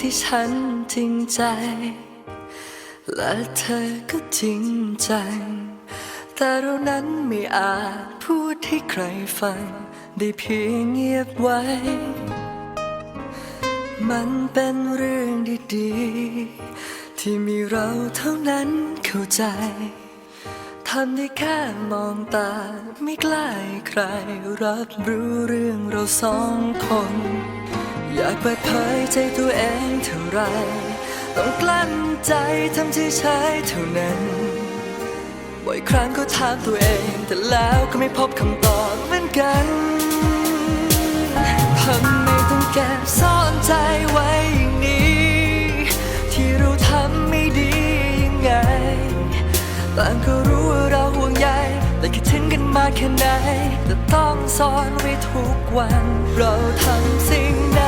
ที่ฉันจริงใจ และเธอก็จริงจัง แต่เรานั้นไม่อาจพูดให้ใครฟัง ได้เพียงเงียบไว้ มันเป็นเรื่องดีๆ ที่มีเราเท่านั้นเข้าใจทำได้แค่มองตาไม่กล้าให้ใครรับรู้เรื่องเราสองคน อยากเปิดเผยใจตัวเองเท่าไร ต้องกลั้นใจทำที่ใช้เท่านั้น บ่อยครั้งก็ถามตัวเอง แต่แล้วก็ไม่พบคำตอบเหมือนกันทำไมต้องแก็บซ่อนใจไว้อย่างนี้ ที่เราทำไม่ดียังไงต่างก็รู้ แค่ไหนแต่ต้องซ่อนไว้ทุกวัน เราทำสิ่งใด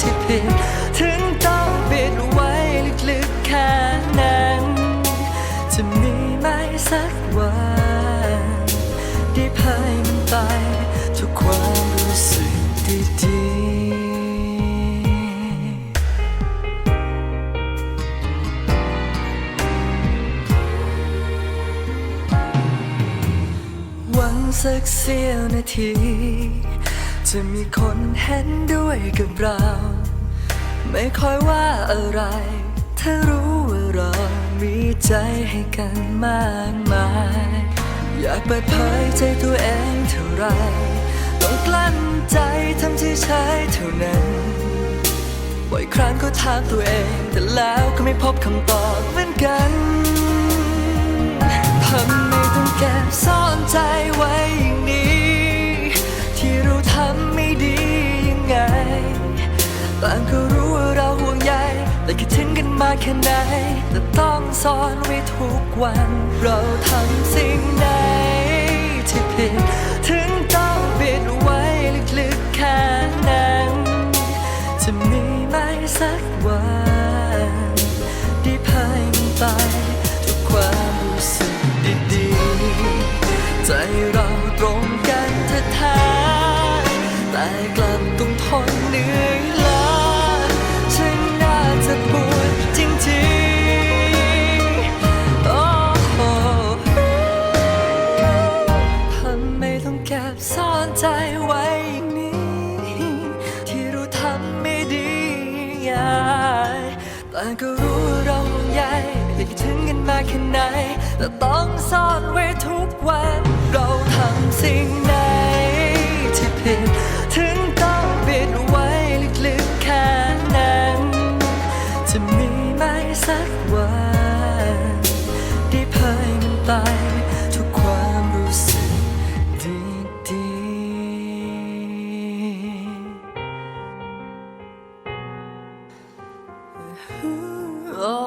ที่ผิด ถึงต้องปิดไว้ลึกๆแค่นั้น จะมีไหมสักวันได้พา สักเสี้ยวนาที จะมีคนเห็นด้วยกับเรา ไม่ค่อยว่าอะไร ถ้ารู้ว่าเรามีใจให้กันมากมาย อยากเปิดเผยใจตัวเองเท่าไร ต้องกลั้นใจทำที่ใช้เท่านั้นบ่อยครั้งก็ถามตัวเอง แต่แล้วก็ไม่พบคำตอบเหมือนกันทำไมต้องแก็บซ่อนใจ ต่างก็รู้ว่าเราห่วงใยแต่คิดถึงกันมากแค่ไหนแต่ต้องซ่อนไว้ทุกวัน เราทำสิ่งใดที่ผิด ต้องเก็บซ่อนใจไว้อย่างนี้ ที่เราทำไม่ดีไงแต่ก็รู้เราห่วงใยและคิดถึงกันมาแค่ไหนแต่ต้องซ่อนไว้ทุกวัน เราทำสิ่งไหนที่ผิดถึงต้องปิดไว้ลึกๆแค่นั้น จะมีไหมสักวันได้พายมันไป Oh